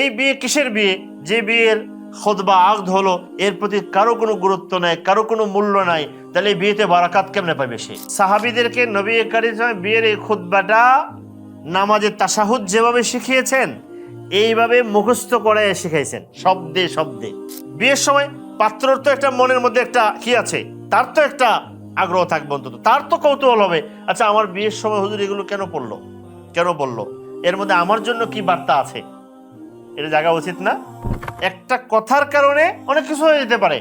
এই বিয়ে কিসের বিয়ে? যে বিয়ের খোদবা আগদ হলো, এর প্রতি কারও কোনো গুরুত্ব নাই, কারও কোনো মূল্য নাই, তাহলে এই বিয়েতে বারাকাত কেমনে পাবে সে? সাহাবিদেরকে নবী সাল্লাল্লাহু বিয়ের এই খুতবাটা নামাজের তাসাহুদ যেভাবে শিখিয়েছেন, এইভাবে মুখস্থ করে শিখাইছেন, শব্দে শব্দে। বিয়ের সময় পাত্রর তো একটা মনের মধ্যে একটা কি আছে? তার তো একটা আগ্রহ থাকবে অন্তত। তার তো কৌতূহল হবে। আচ্ছা আমার বিয়ের সময় হুজুর এগুলো কেন পড়ল? কেন বলল? এর মধ্যে আমার জন্য কি বার্তা আছে? এটা জায়গা উচিত না। একটা কথার কারণে অনেক কিছু হয়ে যেতে পারে।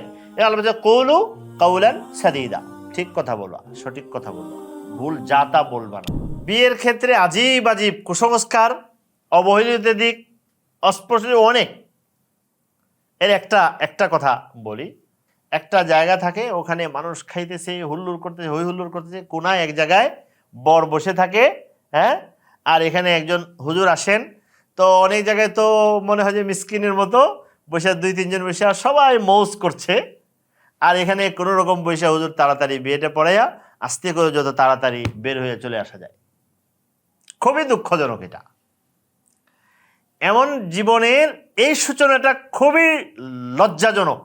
কৌলু কাউলান সাদিদা। ঠিক কথা বলবা, সঠিক কথা বলবা। ভুল যা তা বলবা না। বিয়ের ক্ষেত্রে আজীব আজীব কুসংস্কার, অবহেলিত দিক, অস্পষ্ট অনেক। এর একটা একটা কথা বলি। একটা জায়গা থাকে, ওখানে মানুষ খাইতেছে হুল্লুর করতেছে, হই হুল্লুর করতেছে, কোনায় এক জায়গায় বর বসে থাকে হ্যাঁ? আর এখানে একজন হুজুর আসেন তো অনেক জায়গায় তো মনে হয় যে মিসকিনের মতো বসে দুই, তিনজন বসে আর সবাই মৌজ করছে। আর এখানে কোনো রকম বসে হুজুর তাড়াতাড়ি বিয়েটা পড়াইয়া আস্তে করে যত তাড়াতাড়ি বের হয়ে চলে আসা যায়। খুবই দুঃখজনক এটা। এমন জীবনের এই সূচনাটা খুবই লজ্জাজনক।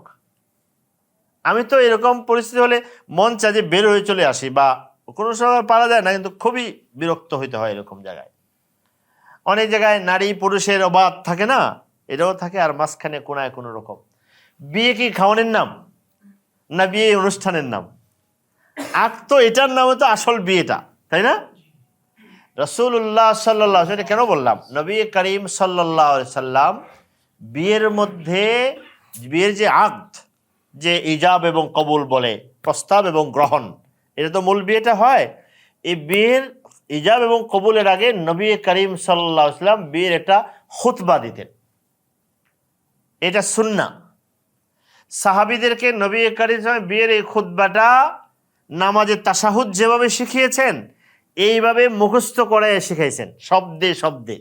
আমি তো এরকম পরিস্থিতি হলে মন চায় যে বের হয়ে চলে আসি বা কোনো সময় পারা যায় না, কিন্তু খুবই বিরক্ত হইতে হয় এরকম জায়গায়। অনেক জায়গায় নারী পুরুষের অবাধ থাকে না? এটাও থাকে আর মাঝখানে কোনায় কোনো রকম। বিয়ে কি খাওয়ানোর নাম? না বিয়ে অনুষ্ঠানের নাম? আর তো এটার নামে তো আসল বিয়েটা, তাই না? রসুল্লাহ সাল্লাহ এটা কেন বললাম? নবী করিম সাল্লাহ সাল্লাম বিয়ের মধ্যে, বিয়ের যে আক্ত যে ইজাব এবং কবুল বলে, প্রস্তাব এবং গ্রহণ, এটা তো মূল বিয়েটা হয়। এই বিয়ের ইজাব এবং কবুলের আগে নবী করিম সাল্লাহ ইসলাম বিয়ের একটা খুতবা দিতেন। এটা সুন্না সাহাবিদেরকে নবী করিম বিয়ের এই খুতবাটা নামাজের তাসাহুদ যেভাবে শিখিয়েছেন, এইভাবে মুখস্থ করে শিখাইছেন, শব্দে শব্দে।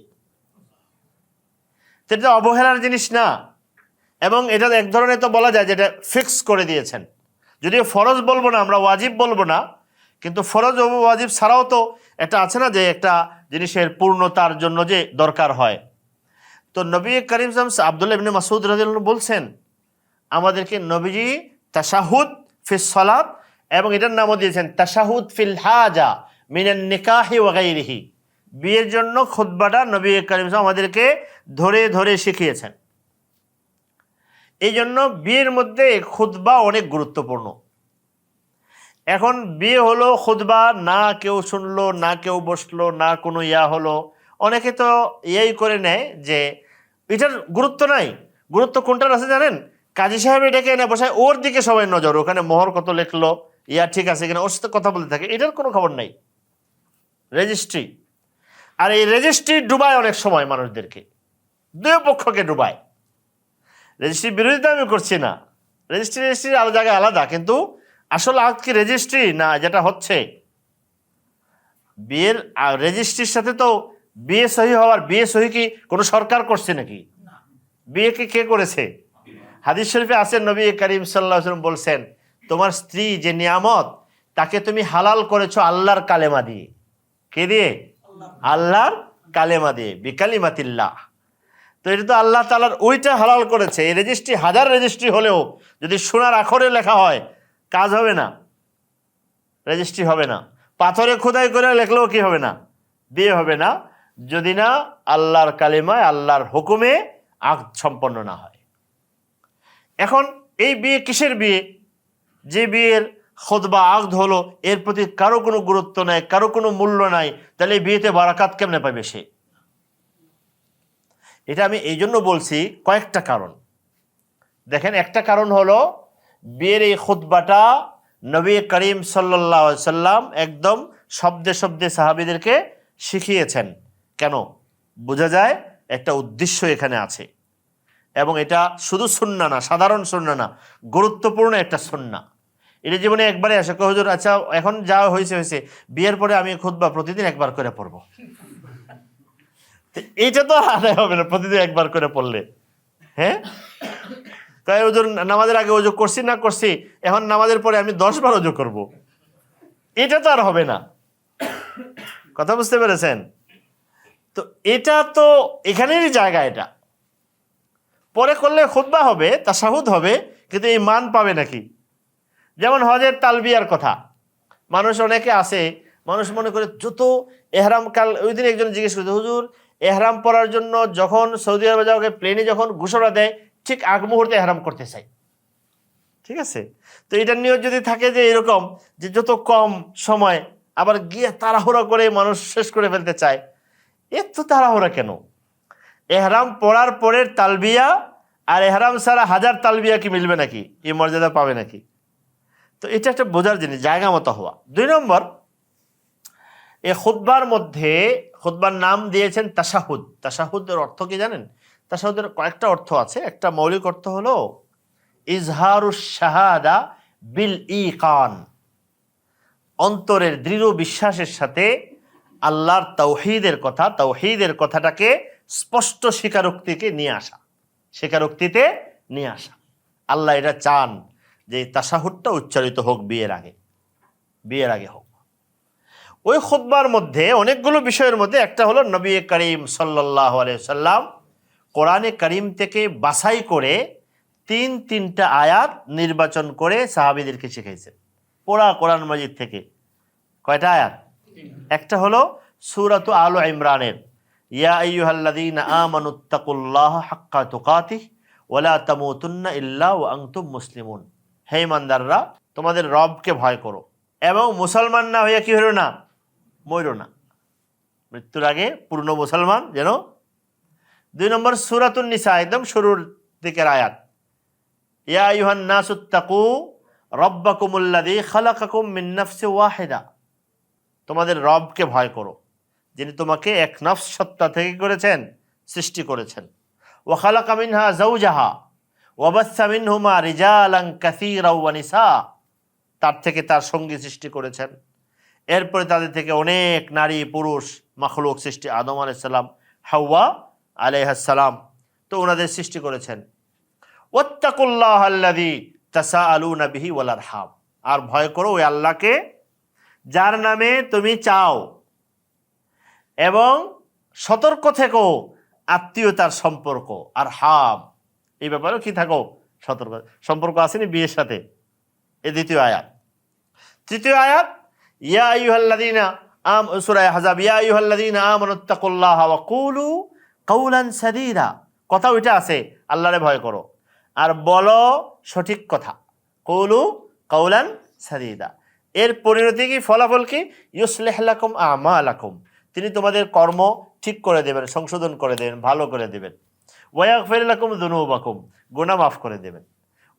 এটা অবহেলার জিনিস না। এবং এটা এক ধরনের তো বলা যায় যেটা ফিক্স করে দিয়েছেন। যদিও ফরজ বলব না, আমরা ওয়াজিব বলব না কিন্তু ফরজ ওয়াজিব ছাড়াও তো এটা আছে না যে একটা জিনিসের পূর্ণতার জন্য যে দরকার হয়। তো নবী করিম সাম আবদুল্লাহ ইবনে মাসুদ রাজিউল্লাহ বলছেন, আমাদেরকে নবীজি তাশাহুদ ফিস সলাত এবং এটার নামও দিয়েছেন, তাশাহুদ ফিল হাজা মিনান নিকাহি ওয়াগাইরিহি বিয়ের জন্য খুতবাটা নবী করিম আমাদেরকে ধরে ধরে শিখিয়েছেন। এই জন্য বিয়ের মধ্যে খুতবা অনেক গুরুত্বপূর্ণ। এখন বিয়ে হলো, খুতবা, না কেউ শুনলো, না কেউ বসল, না কোনো ইয়া হলো। অনেকে তো ইয়াই করে নেয় যে এটার গুরুত্ব নাই। গুরুত্ব কোনটার আছে জানেন? কাজী সাহেব এটাকে এনে বসায়, ওর দিকে সবাই নজর, ওখানে মোহর কত লেখলো, ইয়া ঠিক আছে কিনা, ওর সাথে কথা বলতে থাকে। এটার কোনো খবর নাই। রেজিস্ট্রি। আর এই রেজিস্ট্রি ডুবায় অনেক সময় মানুষদেরকে। দুই পক্ষকে ডুবায়। রেজিস্ট্রির বিরোধিতা আমি করছি না। রেজিস্ট্রি রেজিস্ট্রি আলাদা জায়গায় আলাদা। কিন্তু আসল আগ কি রেজিস্ট্রি না যেটা হচ্ছে। বিয়ের রেজিস্ট্রির সাথে তো বিয়ে সহি হওয়ার বিয়ে সহি কি কোনো সরকার করছে নাকি? বিয়ে কি কে করেছে? হাদিস শরীফে আছেন নবী করিম সাল্লাহ বলছেন তোমার স্ত্রী যে নিয়ামত তাকে তুমি হালাল করেছ আল্লাহর কালেমা দিয়ে। কে দিয়ে? আল্লাহর। কালেমা দিয়ে বিকালিমাতিল্লাহ। তো এটা তো আল্লাহ তালার ওইটা হালাল করেছে। এই রেজিস্ট্রি হাজার রেজিস্ট্রি হলেও যদি সোনার আখরে লেখা হয় কাজ হবে না। রেজিস্ট্রি হবে না। পাথরে খোদাই করে লেখলেও কি হবে না? বিয়ে হবে না। যদি না, আল্লাহর কালিমায়, আল্লাহর হুকুমে আগ সম্পন্ন না হয়। এখন এই বিয়ে কিসের বিয়ে? যে বিয়ের খোদবা আগদ হলো, এর প্রতি কারও কোনো গুরুত্ব নাই, কারও কোনো মূল্য নাই, তাহলে এই বিয়েতে বারাকাত কেমনে পাবে সে? এটা আমি এই জন্য বলছি কয়েকটা কারণ। দেখেন, একটা কারণ হলো বিয়ের এই খুতবাটা নবী করিম সাল্লাহ সাল্লাম একদম শব্দে শব্দে সাহাবিদেরকে শিখিয়েছেন। কেন? বোঝা যায় একটা উদ্দেশ্য এখানে আছে। এবং এটা শুধু সুন্না না, সাধারণ সুন্না না, গুরুত্বপূর্ণ একটা সুন্না। এটা জীবনে একবারে আসে কয় হুজুর আচ্ছা এখন যা হয়েছে হয়েছে বিয়ের পরে আমি খুতবা প্রতিদিন একবার করে পড়ব। তো এইটা তো আদায় হবে না, প্রতিদিন একবার করে পড়লে। হ্যাঁ? তাই ওজোর নামাজের আগে ওজো করছি না করছি? এখন নামাজের পরে আমি দশ বার ওজো করব। এটা তো আর হবে না। কথা বুঝতে পেরেছেন? তো এটা তো এখানেরই জায়গা এটা। পরে করলে খুদ্া হবে, তাসাহুদ হবে, কিন্তু এই মান পাবে নাকি? যেমন হজের তালবিয়ার কথা। মানুষ অনেকে আসে মানুষ মনে করে যত এহরাম কাল ওই দিন একজন জিজ্ঞেস করছে হুজুর, এহরাম পরার জন্য যখন সৌদি আরবে যাওয়াকে প্লেনে যখন ঘোষণা দেয় ঠিক আগ মুহূর্তে এহরাম করতে চাই। ঠিক আছে? তো এটা নিয়ে যদি থাকে যে এরকম, যে যত কম সময় আবার গিয়ে তাড়াহুড়া করে মানুষ শেষ করে ফেলতে চায় এত তাড়াহুড়া কেন? এহরাম পড়ার পরের তালবিয়া আর এহরাম ছাড়া হাজার তালবিয়া কি মিলবে নাকি? এই মর্যাদা পাবে নাকি? তো এটা একটা বোঝার জিনিস, জায়গা মতো হওয়া। দুই নম্বর, এ খুদ্বার মধ্যে খুদ্বার নাম দিয়েছেন তাসাহুদ তাসাহুদের অর্থ কি জানেন? তাসাহুদের কয়েকটা অর্থ আছে। একটা মৌলিক অর্থ হলো, ইজহারুস শাহাদা বিল ই কান অন্তরের দৃঢ় বিশ্বাসের সাথে আল্লাহর তৌহিদের কথা তৌহিদের কথাটাকে স্পষ্ট স্বীকারোক্তিকে নিয়ে আসা, স্বীকারোক্তিতে নিয়ে আসা। আল্লাহ এটা চান যে তাসাহুরটা উচ্চারিত হোক বিয়ের আগে বিয়ের আগে হোক। ওই খুতবার মধ্যে অনেকগুলো বিষয়ের মধ্যে একটা হলো নবী করিম সাল্লাহ সাল্লাম কোরআনে করিম থেকে বাছাই করে তিন, তিনটা আয়াত নির্বাচন করে সাহাবিদেরকে শিখাইছেন পোড়া কোরআন মজিদ থেকে। কয়টা আয়াত? একটা হলো সুরাত আল ইমরানের। ইয়া আইয়ুহাল্লাযীন আমানুত্তাকুল্লাহ হাক্কা তুকাতিহ ওয়ালা তামুতুন্না ইল্লা ওয়া আনতুম মুসলিমুন। হে ইমানদাররা, তোমাদের রবকে ভয় করো। এবং মুসলমান না হইয়া কি হইল না? মইরো না। মৃত্যুর আগে পূর্ণ মুসলমান যেন দুই নম্বর সুরাতুন নিসা, একদম শুরুর দিকের আয়াত। ইয়া আইয়ুহান নাসুত্তাকু রব্বাকুমুল্লাযী খালাকাকুম মিন নাফসি ওয়াহিদা। তোমাদের রবকে ভয় করো, যিনি তোমাকে এক নফস সত্তা থেকে করেছেন, সৃষ্টি করেছেন। ও খালাকা মিনহা জাউজাহা ওয়াবাসা মিনহুমা রিজালান কাসীরা ওয়া নিসা। তার থেকে তার সঙ্গী সৃষ্টি করেছেন। এরপরে তাদের থেকে অনেক নারী, পুরুষ, মাখলুক সৃষ্টি। আদম আলাইসাল্লাম হাওয়া আলাইহাসাল্লাম তো ওনাদের সৃষ্টি করেছেন। ওত্তাকুল্লাহ আল্লাদি তাসা আলু নাবিহি ওয়ালার হাম আর ভয় করো ওই আল্লাহকে, যার নামে তুমি চাও। এবং সতর্ক থেকো, আত্মীয়তার সম্পর্ক আর হাম এই ব্যাপারেও কি থাকো? সতর্ক, সম্পর্ক আসেনি বিয়ের সাথে। এ দ্বিতীয় আয়াত। তৃতীয় আয়াত, ইয়া আইয়ুহাল্লাযীনা আম, সূরা আহজাব, ইয়া আইয়ুহাল্লাযীনা আমানুত্তাকুল্লাহ কুলু কাউলান সাদীদা কথা ওইটা আছে, আল্লাহরে ভয় করো। আর বলো সঠিক কথা কৌলু কাউলান সাদিদা। এর পরিণতি কি, ফলাফল কি? ইউসলেহ লাকুম আমা লাকুম তিনি তোমাদের কর্ম ঠিক করে দেবেন, সংশোধন করে দেবেন, ভালো করে দেবেন। ওয়াক ফেরলাকুম দুনুবাকুম গুণা মাফ করে দেবেন।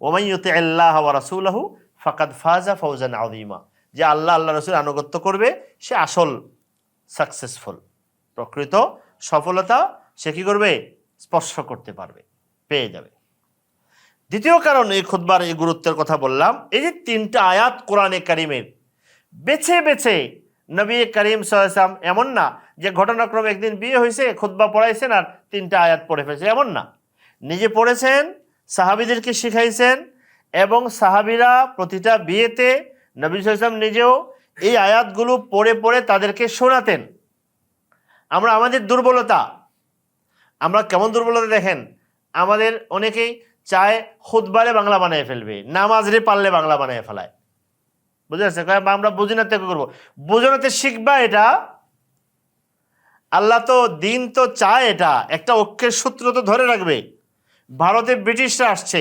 ওমাইয়তে আল্লাহ ওয়া রাসূলাহু ফাকাদ ফাজা ফৌজান আযীমা। যে আল্লাহ আল্লাহ রসুল আনুগত্য করবে, সে আসল সাকসেসফুল প্রকৃত সফলতা সে কি করবে? স্পর্শ করতে পারবে, পেয়ে যাবে। দ্বিতীয় কারণ এই খুতবার এই গুরুত্বের কথা বললাম, এই যে তিনটা আয়াত কোরআনে কারিমের, বেছে বেছে নবী করিম সাল্লাম এমন না যে ঘটনাক্রমে একদিন বিয়ে হয়েছে, খুতবা পড়াইছেন আর তিনটা আয়াত পড়ে ফেলছে, এমন না। নিজে পড়েছেন, সাহাবিদেরকে শিখাইছেন এবং সাহাবিরা প্রতিটা বিয়েতে নবী সাল্লাম নিজেও এই আয়াতগুলো পড়ে পড়ে তাদেরকে শোনাতেন। আমরা আমাদের দুর্বলতা আমরা কেমন দুর্বলতা দেখেন? আমাদের অনেকেই চায় খুদবারে বাংলা বানিয়ে ফেলবে নামাজ রে পারলে বাংলা বানিয়ে ফেলায়। বুঝে কয়, আমরা বুঝিনাতে করব। বুঝানোতে শিখবা এটা? আল্লাহ তো দিন তো চায় এটা। একটা ঐক্যের সূত্র তো ধরে রাখবে। ভারতে ব্রিটিশরা আসছে।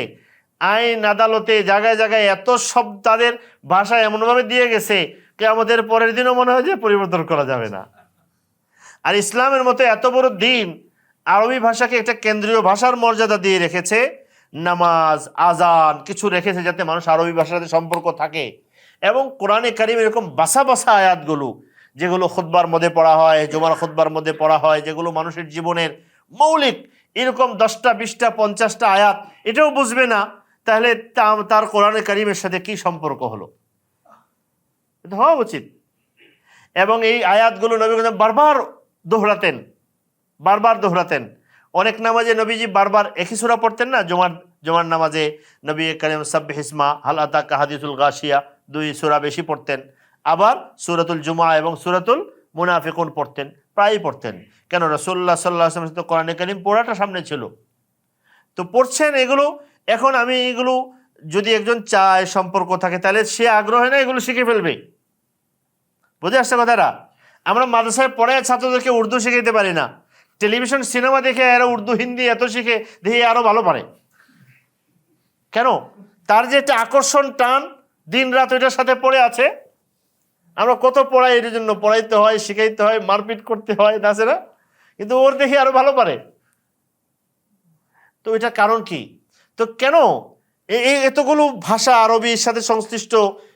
আইন আদালতে জায়গায় জায়গায় এত সব তাদের ভাষা এমনভাবে দিয়ে গেছে কে আমাদের পরের দিনও মনে হয় যে পরিবর্তন করা যাবে না। আর ইসলামের মতো এত বড় দিন আরবি ভাষাকে একটা কেন্দ্রীয় ভাষার মর্যাদা দিয়ে রেখেছে। নামাজ আজান কিছু রেখেছে যাতে মানুষ আরবি ভাষার সাথে সম্পর্ক থাকে। এবং কোরআনে কারিম এরকম বাসা বাসা আয়াতগুলো, যেগুলো খুদ্বার মধ্যে পড়া হয়, জুমার খুদ্বার মধ্যে পড়া হয়, যেগুলো মানুষের জীবনের মৌলিক এরকম দশটা, বিশটা, পঞ্চাশটা আয়াত, এটাও বুঝবে না। তাহলে তার কোরআনে কারিমের সাথে কি সম্পর্ক হলো? এটা হওয়া উচিত। এবং এই আয়াতগুলো নবী বারবার দোহরাতেন। বারবার দোহরাতেন। অনেক নামাজে নবীজি বারবার একই সুরা পড়তেন না? জমার জমার নামাজে নবী করিম সাব্বিহ ইসমা, হাল আতা কাহাদিসুল গাশিয়া দুই সুরা বেশি পড়তেন। আবার সুরাতুল জুমা এবং সুরাতুল মুনাফিকুন পড়তেন, প্রায়ই পড়তেন। কেন? রসুল্লাহ সাল্লাহ তো কোরআনে কালিম পড়াটা সামনে ছিল। তো পড়ছেন এগুলো, এখন আমি এগুলো যদি একজন চায়, সম্পর্ক থাকে, তাহলে সে আগ্রহ না এগুলো শিখে ফেলবে। বুঝে আসছে কথাটা? আমরা মাদ্রাসায় পড়ে ছাত্রদেরকে উর্দু শিখাইতে পারি না। টেলিভিশন সিনেমা দেখে এরা উর্দু, হিন্দি এত শিখে, দেখে আরও ভালো পারে। কেন? তার যে একটা আকর্ষণ টান দিন রাত ওইটার সাথে পড়ে আছে। আমরা কত পড়াই এর জন্য, পড়াইতে হয়, শিখাইতে হয়, মারপিট করতে হয়, না না কিন্তু ওর দেখে আরও ভালো পারে। তো এটা কারণ কি? তো কেন? এতগুলো ভাষা আরবির সাথে সংশ্লিষ্ট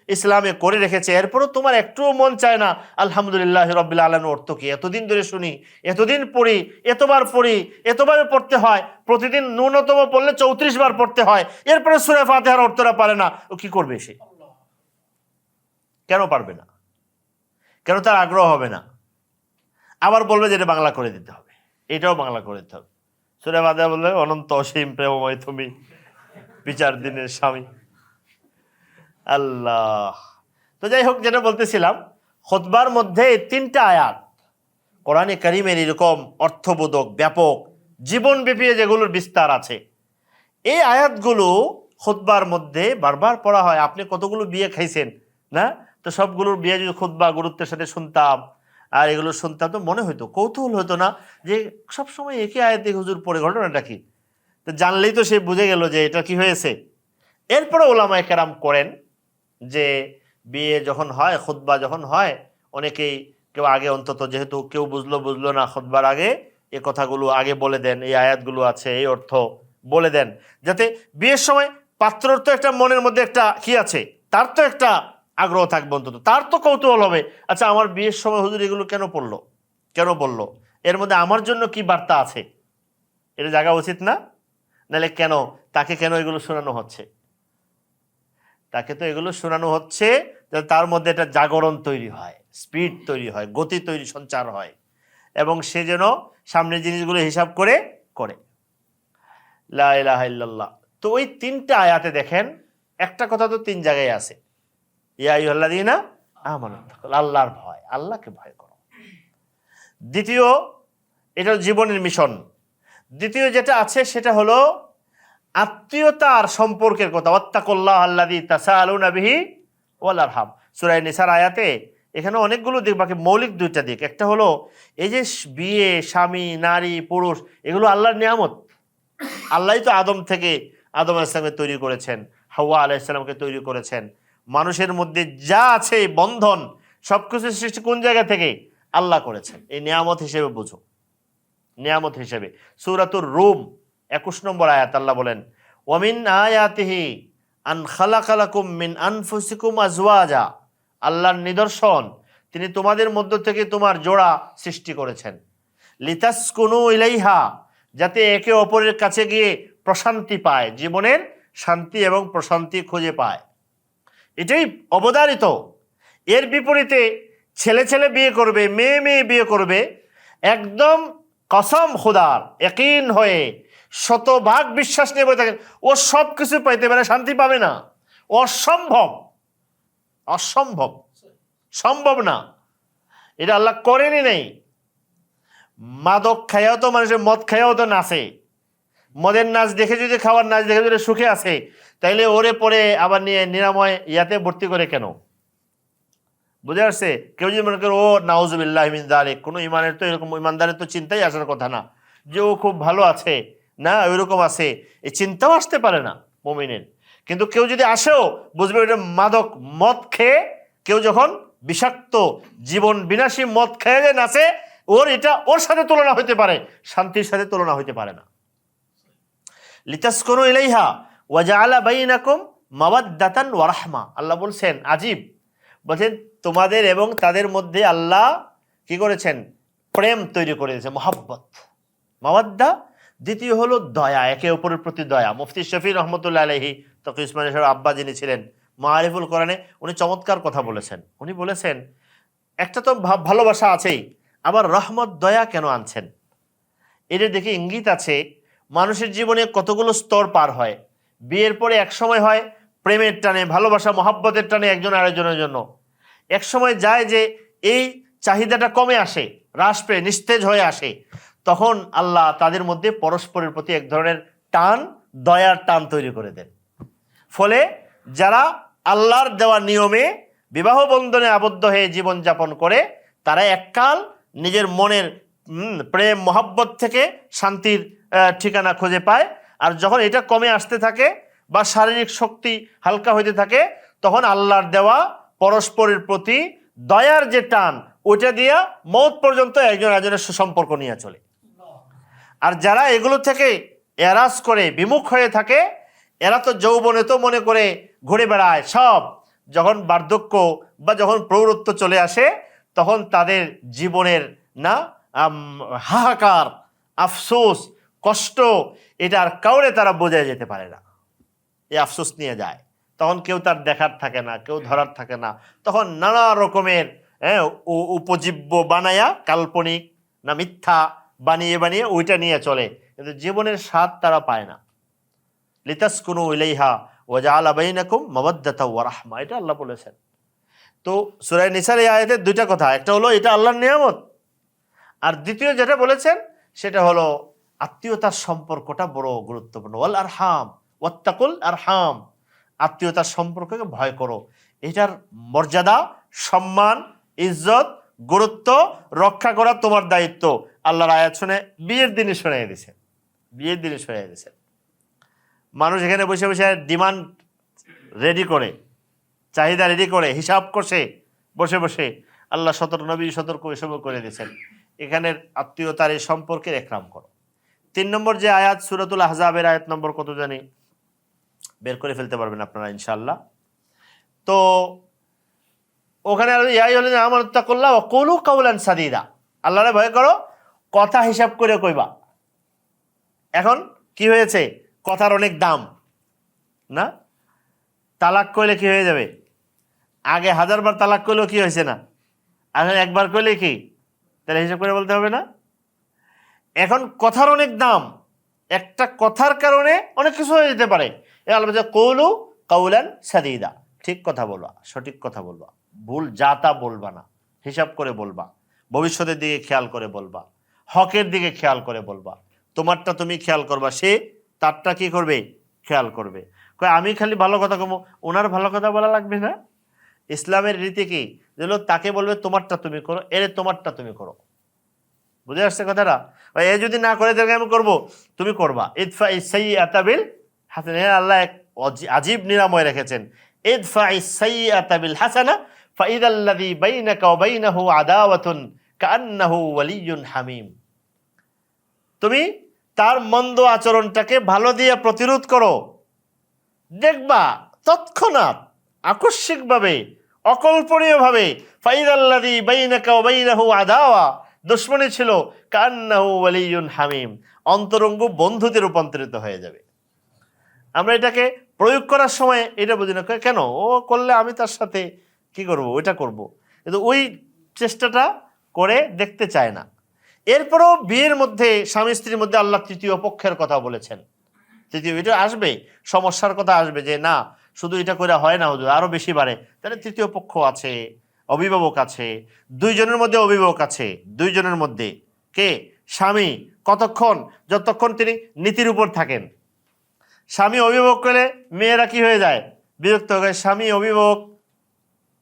ইসলামে করে রেখেছে, এরপরও তোমার একটুও মন চায় না। আলহামদুলিল্লাহ রব্বিল আলম অর্থ কি? এতদিন ধরে শুনি, এতদিন পড়ি, এতবার পড়ি এতভাবে পড়তে হয়, প্রতিদিন ন্যূনতম পড়লে চৌত্রিশ বার পড়তে হয়, এরপরে সুরে ফাতেহার অর্থরা পারে না। ও কি করবে সে? কেন পারবে না? কেন তার আগ্রহ হবে না? আবার বলবে যে এটা বাংলা করে দিতে হবে। এটাও বাংলা করে দিতে হবে। সুরে ফাতেহা বললে, অনন্ত অসীম প্রেমময় তুমি, বিচার দিনের স্বামী। আল্লাহ। তো যাই হোক, যেটা বলতেছিলাম, খোতবার মধ্যে তিনটা আয়াত কোরআনে করিমের এরকম অর্থবোধক, ব্যাপক জীবন জীবনব্যাপী যেগুলোর বিস্তার আছে, এই আয়াতগুলো খুতবার মধ্যে বারবার পড়া হয়। আপনি কতগুলো বিয়ে খাইছেন, না? তো সবগুলোর বিয়ে যদি খুতবা গুরুত্বের সাথে শুনতাম, আর এগুলো শুনতাম, তো মনে হতো কৌতূহল হতো না যে সবসময় একই আয়াতে হুজুর পড়ে, ঘটনাটা কি? তো জানলেই তো সে বুঝে গেল যে এটা কি হয়েছে। এরপরে ওলামায় কেরাম করেন যে বিয়ে যখন হয়, খুতবা যখন হয়, অনেকেই কেউ আগে অন্তত যেহেতু কেউ বুঝলো বুঝলো না খুতবার আগে, এ কথাগুলো আগে বলে দেন, এই আয়াতগুলো আছে, এই অর্থ বলে দেন। যাতে বিয়ের সময় পাত্রর তো একটা মনের মধ্যে একটা কি আছে, তার তো একটা আগ্রহ থাকবে অন্তত, তার তো কৌতূহল হবে। আচ্ছা আমার বিয়ের সময় হুজুর এগুলো কেন পড়ল? কেন বলল? এর মধ্যে আমার জন্য কি বার্তা আছে? এটা জায়গা উচিত না? নাহলে কেন, তাকে কেন এগুলো শোনানো হচ্ছে? তাকে তো এগুলো শোনানো হচ্ছে তার মধ্যে একটা জাগরণ তৈরি হয়, স্পিড তৈরি হয়, গতি তৈরি, সঞ্চার হয় এবং সে যেন সামনের জিনিসগুলো হিসাব করে করে। লা ইলাহা ইল্লাল্লাহ। তো ওই তিনটা আয়াতে দেখেন, একটা কথা তো তিন জায়গায় আছে। ইয়া ইহ্লাদিনা আমানত আল্লাহর ভয়, আল্লাহকে ভয় করো। দ্বিতীয়, এটা জীবনের মিশন। দ্বিতীয় যেটা আছে সেটা হলো আত্মীয়তার সম্পর্কের কথা। অত্তাকল্লাহ আল্লাদি তাসা আলু নাবিহি ওয়াল আরহাম। সুরাই নিসার আয়াতে এখানে অনেকগুলো দিক, বাকি মৌলিক দুইটা দিক। একটা হলো এই যে বিয়ে, স্বামী, নারী, পুরুষ, এগুলো আল্লাহর নিয়ামত। আল্লাহ তো আদম থেকে আদম আলাইসলামকে তৈরি করেছেন, হাওয়া আলাইসালামকে তৈরি করেছেন। মানুষের মধ্যে যা আছে বন্ধন সব কিছু সৃষ্টি কোন জায়গা থেকে? আল্লাহ করেছেন। এই নিয়ামত হিসেবে বুঝো। নিয়ামত হিসেবে। সুরাতুর রুম একুশ নম্বর আয়াত আল্লাহ বলেন ওমিন আয়াতিহি আন খালাকালাকুম মিন আনফুসিকুম আজওয়াজা। আল্লাহর নিদর্শন, তিনি তোমাদের মধ্য থেকে তোমার জোড়া সৃষ্টি করেছেন। লিতাসকুনু ইলাইহা, যাতে একে অপরের কাছে গিয়ে প্রশান্তি পায়, জীবনের শান্তি এবং প্রশান্তি খুঁজে পায়। এটাই অবদারিত এর বিপরীতে ছেলে ছেলে বিয়ে করবে, মেয়ে মেয়ে বিয়ে করবে, একদম কসম খুদার একইন হয়ে শতভাগ বিশ্বাস নিয়ে বলে থাকেন। ও সব কিছু পাইতে পারে, শান্তি পাবে না। অসম্ভব। অসম্ভব। সম্ভব না। এটা আল্লাহ করেনি নেই। মাদক খাইয়াও তো মানুষের মদ খাইয়াও তো নাচে। মদের নাচ দেখে যদি খাওয়ার নাচ দেখে যদি সুখে আছে, তাইলে ওরে পরে আবার নিয়ে নিরাময় ইয়াতে ভর্তি করে কেন? বুঝে আসছে? কেউ যদি মনে করে, ও, নাউজুবিল্লাহ মিন কোনো ইমানের তো এরকম, ইমানদারের তো চিন্তাই আসার কথা না। যে ও খুব ভালো আছে না, ওইরকম আছে। এই চিন্তাও আসতে পারে না মমিনের। কিন্তু কেউ যদি আসেও বুঝবে ওইটা মাদক মদ খেয়ে কেউ যখন বিষাক্ত জীবন বিনাশী মদ খেয়ে যায় নাচে, ওর এটা ওর সাথে তুলনা হইতে পারে, শান্তির সাথে তুলনা হইতে পারে না। লিতাসকনু ইলাইহা ওয়াজাআলা বাইনাকুম মাওয়াদ্দাতান ওয়া রাহমা। আল্লাহ বলছেন, আজীব। বলছেন, তোমাদের এবং তাদের মধ্যে আল্লাহ কি করেছেন? প্রেম তৈরি করে দিয়েছে, মহাব্বত। মাওয়াদ্দা দ্বিতীয় হলো দয়া, একে অপরের প্রতি দয়া। মুফতি শফি রহমতুল্লাহ আলহি ইসমাইল সাহেব আব্বা যিনি ছিলেন মারিফুল কোরআনে উনি চমৎকার কথা বলেছেন। উনি বলেছেন, একটা তো ভালোবাসা আছেই, আবার রহমত, দয়া কেন আনছেন? এটা দেখে ইঙ্গিত আছে, মানুষের জীবনে কতগুলো স্তর পার হয়। বিয়ের পরে এক সময় হয় প্রেমের টানে, ভালোবাসা, মহাব্বতের টানে একজন আরেকজনের জন্য। এক সময় যায় যে এই চাহিদাটা কমে আসে, হ্রাস পেয়ে নিস্তেজ হয়ে আসে। তখন আল্লাহ তাদের মধ্যে পরস্পরের প্রতি এক ধরনের টান, দয়ার টান তৈরি করে দেন। ফলে যারা আল্লাহর দেওয়া নিয়মে বিবাহ বন্ধনে আবদ্ধ হয়ে জীবনযাপন করে, তারা এককাল নিজের মনের প্রেম, মহাব্বত থেকে শান্তির ঠিকানা খুঁজে পায়। আর যখন এটা কমে আসতে থাকে বা শারীরিক শক্তি হালকা হইতে থাকে, তখন আল্লাহর দেওয়া পরস্পরের প্রতি দয়ার যে টান, ওইটা দিয়া মৌত পর্যন্ত একজন একজনের সুসম্পর্ক নিয়ে চলে। আর যারা এগুলো থেকে এরাজ করে বিমুখ হয়ে থাকে এরা তো যৌবনে তো মনে করে ঘুরে বেড়ায় সব। যখন বার্ধক্য বা যখন প্রৌরত্ব চলে আসে তখন তাদের জীবনের না হাহাকার আফসোস কষ্ট এটা আর কাউরে তারা বোঝায় যেতে পারে না। এই আফসোস নিয়ে যায়। তখন কেউ তার দেখার থাকে না কেউ ধরার থাকে না। তখন নানা রকমের হ্যাঁ, উপজীব্য বানায়া কাল্পনিক না মিথ্যা বানিয়ে বানিয়ে ওইটা নিয়ে চলে। কিন্তু জীবনের স্বাদ তারা পায় না। লিতাস কোনো ইলাইহা ওজা আলাবাইনাকুম মবদ্দাতা ওয়ারাহমা এটা আল্লাহ বলেছেন। তো সুরাই নিসার এই আয়াতের দুইটা কথা। একটা হলো এটা আল্লাহর নিয়ামত। আর দ্বিতীয় যেটা বলেছেন, সেটা হলো আত্মীয়তার সম্পর্কটা বড় গুরুত্বপূর্ণ। ওয়াল আর হাম ওয়াত্তাকুল আর হাম আত্মীয়তার সম্পর্ককে ভয় করো। এটার মর্যাদা, সম্মান, ইজ্জত, গুরুত্ব রক্ষা করা তোমার দায়িত্ব। আল্লাহর আয়াত শুনে বিয়ের দিনে শুনিয়ে দিছেন বিয়ের দিনে শুনিয়ে দিছেন মানুষ এখানে বসে বসে ডিমান্ড রেডি করে, চাহিদা রেডি করে, হিসাব করছে, বসে বসে আল্লাহ সতর্ক, নবী সতর্ক এসবও করে দিয়েছেন। এখানের আত্মীয়তার এই সম্পর্কে একরাম করো। তিন নম্বর যে আয়াত, সুরাতুল আহজাবের আয়াত নম্বর কত জানি? বের করে ফেলতে পারবেন আপনারা ইনশাল্লাহ তো ওখানে ইয়াই হলেন আমার করলা ও কলু কাউলান সাদিদা। আল্লাহরে ভয় করো কথা হিসাব করে কইবা। এখন কি হয়েছে? কথার অনেক দাম, না? তালাক কইলে কি হয়ে যাবে? আগে হাজারবার তালাক করলেও কি হয়েছে না? এখন একবার করলে কি? তাহলে হিসাব করে বলতে হবে না? এখন কথার অনেক দাম, একটা কথার কারণে অনেক কিছু হয়ে যেতে পারে। এ আল্লাহ কৌলু কাউলান সাদিদা। ঠিক কথা বলবা, সঠিক কথা বলবা। ভুল যা তা বলবা না, হিসাব করে বলবা। ভবিষ্যতের দিকে খেয়াল করে বলবা। হকের দিকে খেয়াল করে বলবা। তোমারটা তুমি খেয়াল করবা, সে তারটা কি করবে? খেয়াল করবে। আমি খালি ভালো কথা কমো, ওনার ভালো কথা বলা লাগবে না? ইসলামের রীতি কি? যেগুলো তাকে বলবে, তোমারটা তুমি করো, এর তোমারটা তুমি করো। বুঝে আসছে কথাটা? এ যদি না করে, তাহলে আমি করব। তুমি করবা। ইদফা ইসাই আতাবিল হাসান। আল্লাহ এক আজীব নিরাময় রেখেছেন। ইদফা ইসাই আতাবিল হাসানা ফাইদাল্লাযী বাইনাকা বাইনাহু আদাওয়াতুন। কান্নাহু ওয়ালিয়্যুন হামিম। তুমি তার মন্দ আচরণটাকে ভালো দিয়ে প্রতিরোধ করো। দেখবা তৎক্ষণাৎ আকস্মিকভাবে, অকল্পনীয়ভাবে ফাইদাল্লাদি বাইনাকা বাইনাহু আদাওয়া, দুশ্মনী ছিল কান্নাহু ওয়ালিয়ুন হামিম। অন্তরঙ্গ বন্ধুতে রূপান্তরিত হয়ে যাবে। আমরা এটাকে প্রয়োগ করার সময় এটা বুঝি না। কেন? ও করলে আমি তার সাথে কি করব? ওইটা করব। কিন্তু ওই চেষ্টাটা করে দেখতে চায় না। এরপরও বিয়ের মধ্যে স্বামী স্ত্রীর মধ্যে আল্লাহ তৃতীয় পক্ষের কথা বলেছেন। তৃতীয়, এটা আসবে, সমস্যার কথা আসবে যে, না, শুধু এটা করে হয় না হুজুর, আরও বেশি বাড়ে। তাহলে তৃতীয় পক্ষ আছে, অভিভাবক আছে, দুইজনের মধ্যে অভিভাবক আছে, দুইজনের মধ্যে। কে? স্বামী, কতক্ষণ, যতক্ষণ তিনি নীতির উপর থাকেন। স্বামী অভিভাবক করলে মেয়েরা কি হয়ে যায়? বিরক্ত হয়ে স্বামী অভিভাবক,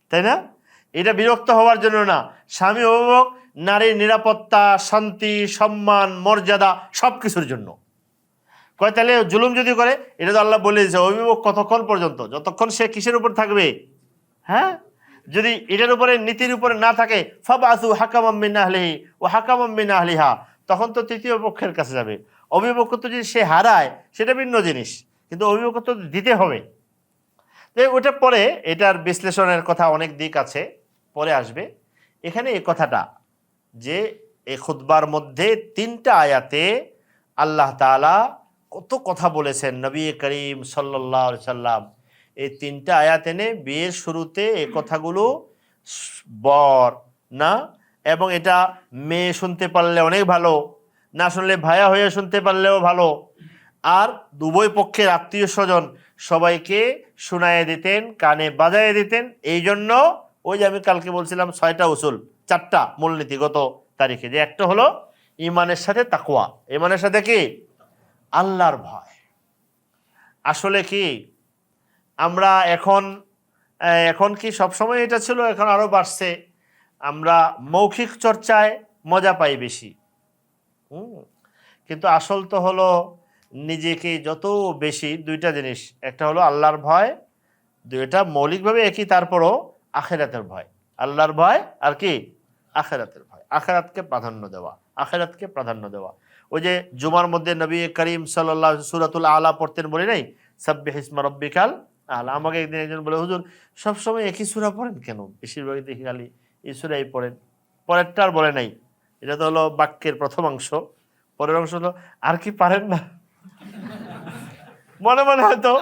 তাই না? এটা বিরক্ত হওয়ার জন্য না স্বামী অভিভাবক, নারীর নিরাপত্তা, শান্তি, সম্মান, মর্যাদা সব কিছুর জন্য। কয়, তাহলে জুলুম যদি করে, এটা তো আল্লাহ বলে দিয়েছে, অভিভাবক কতক্ষণ পর্যন্ত? যতক্ষণ সে কিসের উপর থাকবে? হ্যাঁ? যদি এটার উপরে, নীতির উপরে না থাকে ফাব আসু হাকামাম্মিন আহলিহি ও হাকামাম্মিন আহলিহা, তখন তো তৃতীয় পক্ষের কাছে যাবে। অভিভাবকত্ব যদি সে হারায়, সেটা ভিন্ন জিনিস, কিন্তু অভিভাবকত্ব দিতে হবে। ওটা পরে, এটার বিশ্লেষণের কথা অনেক দিক আছে, পরে আসবে। এখানে এ কথাটা, যে এই খুতবার মধ্যে তিনটা আয়াতে আল্লাহ তাআলা কত কথা বলেছেন, নবী করিম সাল্লাহ সাল্লাম। এই তিনটা আয়াত এনে বিয়ের শুরুতে এ কথাগুলো বর, না? এবং এটা মেয়ে শুনতে পারলে অনেক ভালো, না শুনলে ভায়া হয়ে শুনতে পারলেও ভালো। আর উভয় পক্ষের আত্মীয় স্বজন সবাইকে শোনায় দিতেন, কানে বাজায় দিতেন এই জন্য ওই যে আমি কালকে বলছিলাম ছয়টা উসুল, চারটা মূলনীতি গত তারিখে, যে একটা হলো ইমানের সাথে তাকুয়া ইমানের সাথে কি? আল্লাহর ভয়। আসলে কি? আমরা এখন এখন কি সবসময় এটা ছিল? এখন আরও বাড়ছে। আমরা মৌখিক চর্চায় মজা পাই বেশি। কিন্তু আসল তো হলো নিজেকে যত বেশি, দুইটা জিনিস। একটা হলো আল্লাহর ভয়, দুইটা মৌলিকভাবে একই, তারপরও আখেরাতের ভয়। আল্লাহর ভয় আর কি? আখেরাতের ভয়। আখেরাতকে প্রাধান্য দেওয়া। আখেরাতকে প্রাধান্য দেওয়া। ওই যে জুমার মধ্যে নবী করিম সাল্লাহ সুরাতুল আলা পড়তেন বলি নাই? সাব্বিহ ইসমা রব্বিকাল আলা। আমাকে একদিন একজন বলে, হুজুর, সবসময় একই সুরা পড়েন কেন? বেশিরভাগ দেখি খালি এই সুরাই পড়েন। পরেরটা আর বলে নাই। এটা তো হলো বাক্যের প্রথম অংশ। পরের অংশ হলো, আর কি পারেন না? মনে মনে হয়তো।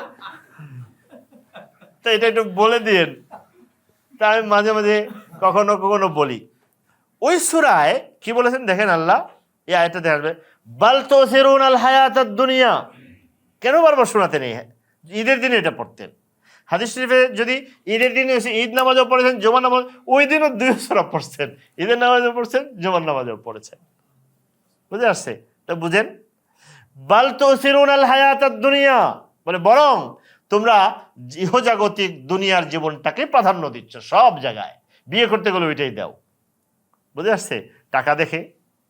তো এটা একটু বলে দিয়েন। তা আমি মাঝে মাঝে কখনো কখনো বলি। ওই সুরায় কি বলেছেন দেখেন আল্লাহ? এই আয়টা দেখবে বাল তো সেরুন আল হায়াত দুনিয়া। কেন বারবার শোনাতে নেই ঈদের দিনে এটা পড়তেন? হাদিস শরীফে যদি ঈদের দিনে এসে ঈদ নামাজও পড়েছেন জমা নামাজ, ওই দিনও দুই সুরা পড়ছেন। ঈদের নামাজও পড়ছেন জমান নামাজও পড়েছেন। বুঝে আসছে? তা বুঝেন? বাল তো সিরুন আল হায়াত দুনিয়া। বলে বরং তোমরা ইহজাগতিক দুনিয়ার জীবনটাকে প্রাধান্য দিচ্ছ সব জায়গায়। বিয়ে করতে গেলে ওইটাই দাও। বুঝে আসছে? টাকা দেখে,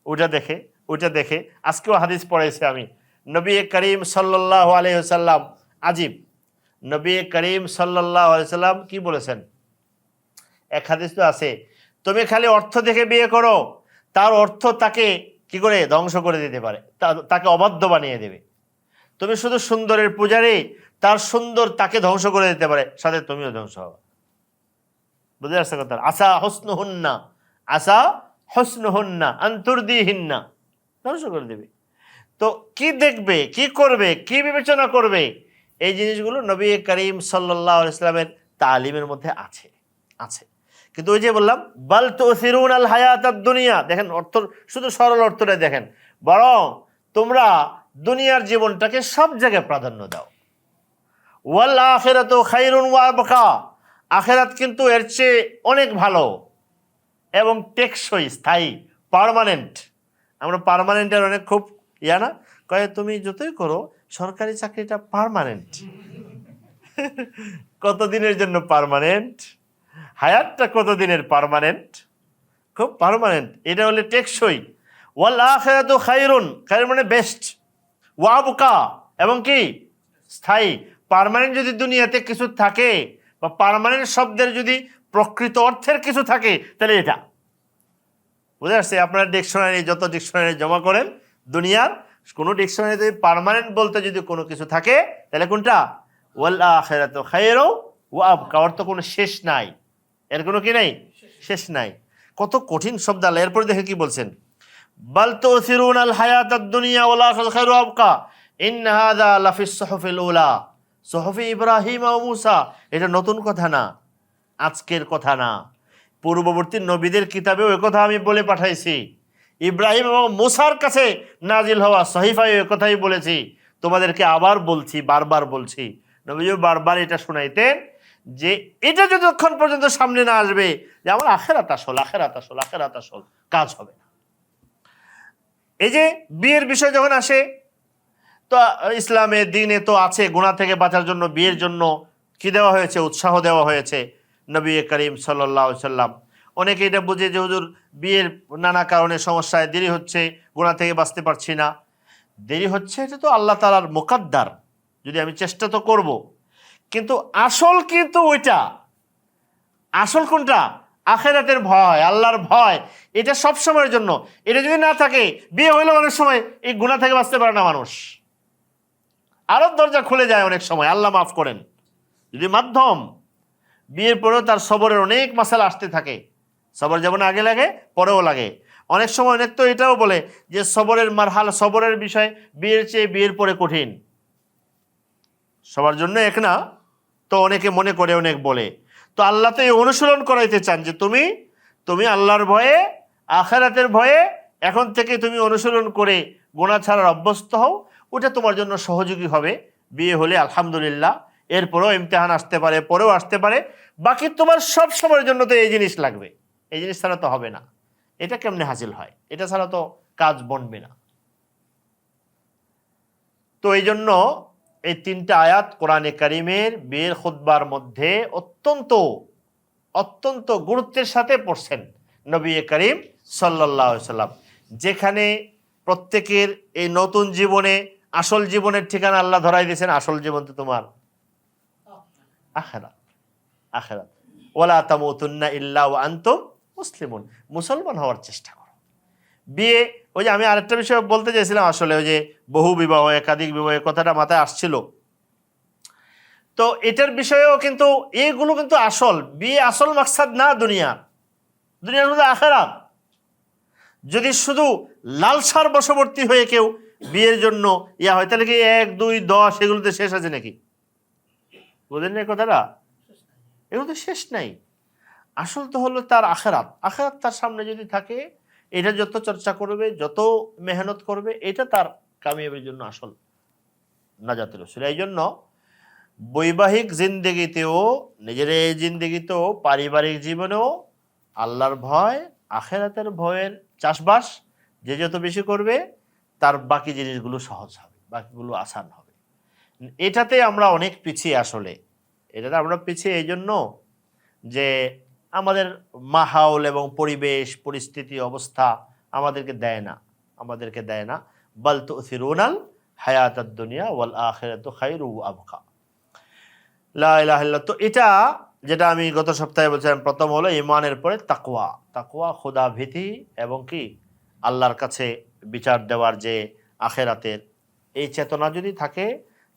ওইটা দেখে ওইটা দেখে। আজকেও হাদিস পড়েছে আমি। নবী করিম সাল্লাহ আলহ্লাম আজিব। নবী করিম সাল্লাহ আলাইসাল্লাম কি বলেছেন? এক হাদিস তো আছে, তুমি খালি অর্থ দেখে বিয়ে করো, তার অর্থ তাকে কি করে? ধ্বংস করে দিতে পারে। তাকে অবাধ্য বানিয়ে দেবে। তুমি শুধু সুন্দরের পূজারি তার সুন্দর তাকে ধ্বংস করে দিতে পারে, সাথে তুমিও ধ্বংস হবে। বুঝে আসছে কথা আশা হসন হুন্না আশা হসন হুন্না আন্তর্দিহিন্না, ধ্বংস করে দেবে। তো কি দেখবে, কি করবে, কি বিবেচনা করবে, এই জিনিসগুলো নবী করিম সাল্লাহ ইসলামের তালিমের মধ্যে আছে আছে। কিন্তু ওই যে বললাম, বাল তো সিরুন আল হায়াত দুনিয়া দেখেন অর্থ, শুধু সরল অর্থটা দেখেন, বরং তোমরা দুনিয়ার জীবনটাকে সব জায়গায় প্রাধান্য দাও। ওয়াল আখেরাত খাইরুন ওয়াবকা আখেরাত কিন্তু এর চেয়ে অনেক ভালো এবং টেকসই, স্থায়ী পার্মানেন্ট আমরা পার্মানেন্টের অনেক খুব ইয়া না? কয়ে, তুমি যতই করো, সরকারি চাকরিটা পার্মানেন্ট কতদিনের জন্য পার্মানেন্ট হায়াতটা কতদিনের পার্মানেন্ট খুব পার্মানেন্ট এটা হলে টেকসই। ওয়াল আখেরাতু খাইরুন খাইর মানে বেস্ট ওয়াবকা এবং কি? স্থায়ী। পার্মানেন্ট যদি দুনিয়াতে কিছু থাকে বা পার্মানেন্ট শব্দের যদি প্রকৃত অর্থের কিছু থাকে, তাহলে এটা। বুঝে আসছে আপনারা ডিকশনারি, যত ডিকশনারি জমা করেন, দুনিয়ার কোনো ডিকশনারিতে পার্মানেন্ট বলতে যদি কোনো কিছু থাকে, তাহলে কোনটা? ওয়াল আখেরাত খাইরো ওয়াব কাওয়ার তো কোনো শেষ নাই। এর কোনো কি নাই? শেষ নাই। কত কঠিন শব্দ আল্লাহ। এরপরে দেখে কি বলছেন? বাল তো সিরুন আল হায়াত দুনিয়া আখিরাত খায়রু আবকা। ইন হাযা লাফিস সুহুফিল উলা। সুহুফি ইব্রাহিম ও মুসা, এটা নতুন কথা না, আজকের কথা না। পূর্ববর্তী নবীদের কিতাবেও কথা আমি বলে পাঠাইছি। ইব্রাহিম এবং মুসার কাছে নাজিল হওয়া সহিফায় কথাই বলেছি। তোমাদেরকে আবার বলছি, বারবার বলছি নবীজি বারবার এটা শোনাইতেন যে এটা যতক্ষণ পর্যন্ত সামনে না আসবে, যে আমার আখেরাত আসল আখেরাত আসল আখেরাত আসল, কাজ হবে না। এই যে বিয়ের বিষয় যখন আসে তো ইসলামে দিনে তো আছে গুণা থেকে বাঁচার জন্য, বিয়ের জন্য কি দেওয়া হয়েছে? উৎসাহ দেওয়া হয়েছে নবী করিম সাল্লাহ সাল্লাম। অনেকে এটা বুঝে যে হুজুর, বিয়ের নানা কারণে সমস্যায় দেরি হচ্ছে গুণা থেকে বাঁচতে পারছি না। দেরি হচ্ছে এটা তো আল্লাহ তালার মোকাদ্দার, যদি আমি চেষ্টা তো করব। কিন্তু আসল কিন্তু ওইটা। আসল কোনটা? আখেরাতের ভয়, আল্লাহর ভয়, এটা সব সময়ের জন্য। এটা যদি না থাকে, বিয়ে হইলে অনেক সময়, এই গুণা থেকে বাঁচতে পারে না মানুষ। আরও দরজা খুলে যায় অনেক সময়, আল্লাহ মাফ করেন। যদি মাধ্যম, বিয়ের পরেও তার সবরের অনেক মাসালা আসতে থাকে। সবর যেমন আগে লাগে, পরেও লাগে। অনেক সময় অনেক তো এটাও বলে যে সবরের মারহাল, সবরের বিষয় বিয়ের চেয়ে বিয়ের পরে কঠিন। সবার জন্য এক না, তো অনেকে মনে করে, অনেক বলে। তো আল্লাহ তো এই অনুশীলন করাইতে চান যে তুমি তুমি আল্লাহর ভয়ে, আখারাতের ভয়ে এখন থেকে তুমি অনুশীলন করে গোনা ছাড়ার অভ্যস্ত হও ওটা তোমার জন্য সহযোগী হবে। বিয়ে হলে আলহামদুলিল্লাহ। এরপরেও ইমতেহান আসতে পারে, পরেও আসতে পারে। বাকি তোমার সব সময়ের জন্য তো এই জিনিস লাগবে। এই জিনিস ছাড়া তো হবে না। এটা কেমনে হাসিল হয়? এটা ছাড়া তো কাজ বনবে না। তো এই জন্য এই তিনটা আয়াত কোরআনে কারিমের বিয়ের খুতবার মধ্যে অত্যন্ত অত্যন্ত গুরুত্বের সাথে পড়ছেন নবী করিম সাল্লাহ সাল্লাম যেখানে প্রত্যেকের এই নতুন জীবনে আসল জীবনের ঠিকানা আল্লাহ ধরাই দিয়েছেন, আসল জীবন তো তোমার। আখেরাত আখেরাত। ওলা তামুতুন্না ইল্লা ওয়া আনতুম মুসলিমুন। মুসলমান হওয়ার চেষ্টা করো। বিয়ে, ওই যে আমি আরেকটা বিষয় বলতে চাইছিলাম আসলে, ওই যে বহু বিবাহ, একাধিক বিবাহের কথাটা মাথায় আসছিল। তো এটার বিষয়েও কিন্তু, এগুলো কিন্তু আসল। বিয়ে আসল মাকসাদ না দুনিয়া। দুনিয়ার মধ্যে আখেরাত। যদি শুধু লালসার বশবর্তী হয়ে কেউ বিয়ের জন্য, ইয়া হয়, তাহলে কি এক, দুই, দশ, এগুলোতে শেষ আছে নাকি? বুঝলেন না কথাটা? এগুলো তো শেষ নাই। আসল তো হলো তার আখেরাত। আখেরাত তার সামনে যদি থাকে, এটা যত চর্চা করবে, যত মেহনত করবে, এটা তার কামিয়াবের জন্য আসল না নাজাতের রসুল। এই জন্য বৈবাহিক জিন্দগিতেও, নিজের এই জিন্দগিতেও, পারিবারিক জীবনেও আল্লাহর ভয়, আখেরাতের ভয়ের চাষবাস যে যত বেশি করবে তার বাকি জিনিসগুলো সহজ হবে, বাকিগুলো আসান হবে। এটাতে আমরা অনেক পিছিয়ে আসলে। এটাতে আমরা পিছিয়ে এই জন্য যে আমাদের মাহাউল এবং পরিবেশ, পরিস্থিতি, অবস্থা আমাদেরকে দেয় না, আমাদেরকে দেয় না। বল তো ফিরোনাল হায়াত দুনিয়া ওয়াল আখেরাত খাইরু আবকা। লা ইলাহা তো এটা যেটা আমি গত সপ্তাহে বলছিলাম, প্রথম হলো ইমানের পরে তাকুয়া তাকুয়া খোদা ভীতি এবং কি? আল্লাহর কাছে বিচার দেওয়ার যে আখেরাতের এই চেতনা যদি থাকে,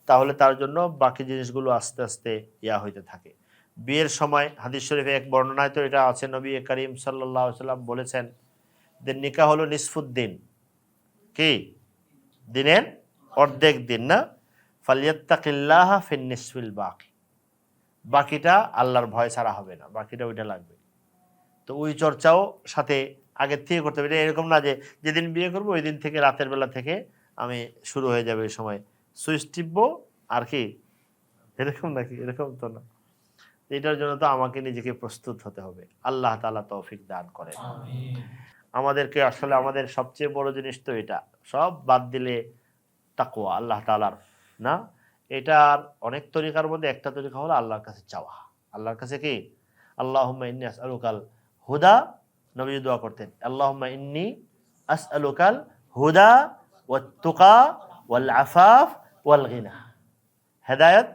তাহলে তার জন্য বাকি জিনিসগুলো আস্তে আস্তে ইয়া হইতে থাকে। বিয়ের সময় হাদিস শরীফে এক বর্ণনায় তো এটা আছে, নবী করিম সাল্লাহ সাল্লাম বলেছেন যে নিকা হলো নিসফুদ্দিন কি? দিনের অর্ধেক দিন না? ফালিয়াত্তাকিল্লাহ ফিন নিসফিল বাকি। বাকিটা আল্লাহর ভয় ছাড়া হবে না, বাকিটা ওইটা লাগবে। তো ওই চর্চাও সাথে আগের থেকে করতে হবে। এটা এরকম না যে যেদিন বিয়ে করব ওই দিন থেকে রাতের বেলা থেকে আমি শুরু হয়ে যাবে এই সময়। সুইচ টিপবো আর কি? এরকম নাকি? এরকম তো না। এটার জন্য তো আমাকে নিজেকে প্রস্তুত হতে হবে। আল্লাহ তালা তৌফিক দান করেন। আমাদেরকে আসলে আমাদের সবচেয়ে বড় জিনিস তো এটা। সব বাদ দিলে তাকুয়া আল্লাহ তালার না? এটার অনেক তরিকার মধ্যে একটা তরিকা হলো আল্লাহর কাছে চাওয়া। আল্লাহর কাছে কি? আল্লাহ ইন্নি আসআলুকাল হুদা নবী দোয়া করতেন। আল্লাহ ইন্নি আসআলুকাল হুদা ওয়াত তুকা ওয়াল আফাফ ওয়াল গিনা। হেদায়ত,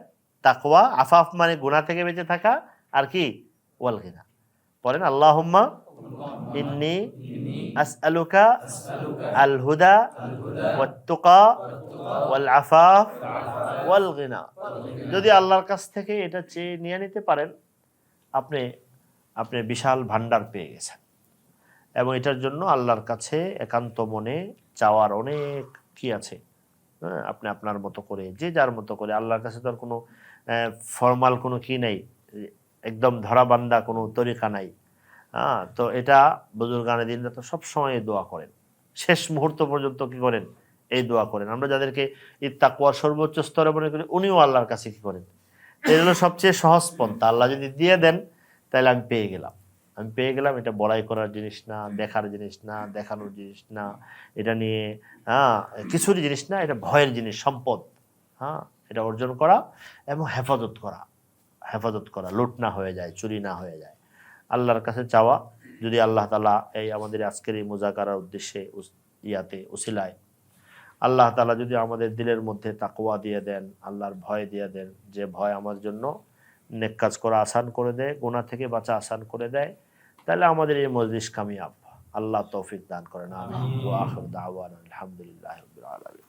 তাকওয়া, আফাফ মানে গুনাহ থেকে বেঁচে থাকা আর কি? ওয়াল গিনা। পড়েন, আল্লাহুম্মা ইন্নি আসআলুকা আল হুদা ওয়াত তুকা ওয়াল আফাফ ওয়াল গিনা। যদি আল্লাহর কাছ থেকে এটা চেয়ে নিয়ে নিতে পারেন, আপনি আপনি বিশাল ভান্ডার পেয়ে গেছেন। এবং এটার জন্য আল্লাহর কাছে একান্ত মনে চাওয়ার অনেক কি আছে? হ্যাঁ আপনি আপনার মতো করে, যে যার মতো করে। আল্লাহর কাছে তো আর কোনো ফর্মাল কোনো কি নেই। একদম ধরাবান্ধা কোনো তরিকা নাই। হ্যাঁ তো এটা বুজুর্গানে দিন তো সবসময় দোয়া করেন। শেষ মুহূর্ত পর্যন্ত কি করেন? এই দোয়া করেন। আমরা যাদেরকে এই তাকুয়ার সর্বোচ্চ স্তরে মনে করি, উনিও আল্লাহর কাছে কি করেন? এই সবচেয়ে সহজ পন্থা। আল্লাহ যদি দিয়ে দেন, তাহলে আমি পেয়ে গেলাম। আমি পেয়ে গেলাম এটা বড়াই করার জিনিস না দেখার জিনিস না দেখানোর জিনিস না এটা নিয়ে হ্যাঁ কিছুরই জিনিস না এটা ভয়ের জিনিস সম্পদ হ্যাঁ এটা অর্জন করা এবং হেফাজত করা হেফাজত করা লুট না হয়ে যায় চুরি না হয়ে যায়। আল্লাহর কাছে চাওয়া যদি আল্লাহ তালা এই আমাদের আজকের এই মোজাকারার উদ্দেশ্যে ইয়াতে উসিলায়। আল্লাহ তালা যদি আমাদের দিলের মধ্যে তাকওয়া দিয়ে দেন আল্লাহর ভয় দিয়ে দেন যে ভয় আমার জন্য নেক কাজ করা আসান করে দেয় গোনা থেকে বাঁচা আসান করে দেয় তাহলে আমাদের এই মজলিস কামিয়াব। আল্লাহ তৌফিক দান করেন। আমি আলহামদুলিল্লাহ আলামিন।